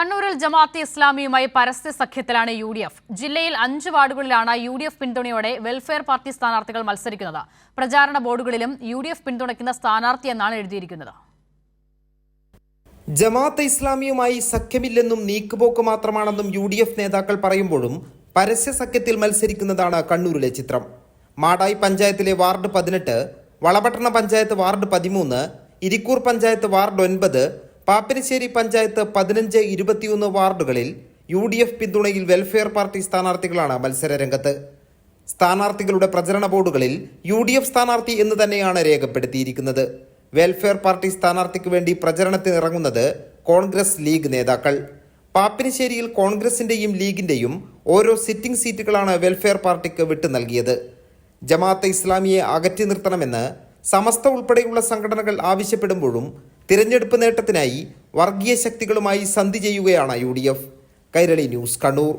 കണ്ണൂരിൽ ജമാഅത്തെ ഇസ്ലാമിയുമായി പരസ്യ സഖ്യത്തിലാണ് U D F. ജില്ലയിൽ അഞ്ച് വാർഡുകളിലാണ് യു ഡി എഫ് പിന്തുണയോടെ വെൽഫെയർ പാർട്ടി സ്ഥാനാർത്ഥികൾ മത്സരിക്കുന്നത്. പ്രചാരണ ബോർഡുകളിലും യു ഡി എഫ് പിന്തുണയ്ക്കുന്ന സ്ഥാനാർത്ഥി എന്നാണ് എഴുതിയിരിക്കുന്നത്. ജമാഅത്തെ ഇസ്ലാമിയുമായി സഖ്യമില്ലെന്നും നീക്കുപോക്ക് മാത്രമാണെന്നും യു ഡി എഫ് നേതാക്കൾ പറയുമ്പോഴും പരസ്യ സഖ്യത്തിൽ മത്സരിക്കുന്നതാണ് കണ്ണൂരിലെ ചിത്രം. മാടായി പഞ്ചായത്തിലെ വാർഡ് പതിനെട്ട് വളപട്ടണ പഞ്ചായത്ത് വാർഡ് പതിമൂന്ന് ഇരിക്കൂർ പഞ്ചായത്ത് വാർഡ് ഒൻപത് പാപ്പിനിശ്ശേരി പഞ്ചായത്ത് പതിനഞ്ച് ഇരുപത്തിയൊന്ന് വാർഡുകളിൽ യു ഡി എഫ് പിന്തുണയിൽ വെൽഫെയർ പാർട്ടി സ്ഥാനാർത്ഥികളാണ് മത്സരരംഗത്ത്. സ്ഥാനാർത്ഥികളുടെ പ്രചരണ ബോർഡുകളിൽ യു ഡി എഫ് സ്ഥാനാർത്ഥി എന്ന് തന്നെയാണ് രേഖപ്പെടുത്തിയിരിക്കുന്നത്. വെൽഫെയർ പാർട്ടി സ്ഥാനാർത്ഥിക്ക് വേണ്ടി പ്രചരണത്തിനിറങ്ങുന്നത് കോൺഗ്രസ് ലീഗ് നേതാക്കൾ. പാപ്പിനിശ്ശേരിയിൽ കോൺഗ്രസിന്റെയും ലീഗിന്റെയും ഓരോ സിറ്റിംഗ് സീറ്റുകളാണ് വെൽഫെയർ പാർട്ടിക്ക് വിട്ടു നൽകിയത്. ജമാഅത്തെ ഇസ്ലാമിയെ അകറ്റി നിർത്തണമെന്ന് സമസ്ത ഉൾപ്പെടെയുള്ള സംഘടനകൾ ആവശ്യപ്പെടുമ്പോഴും തിരഞ്ഞെടുപ്പ് നേട്ടത്തിനായി വർഗീയ ശക്തികളുമായി സന്ധി ചെയ്യുകയാണ് U D F. Kairali news Kannur.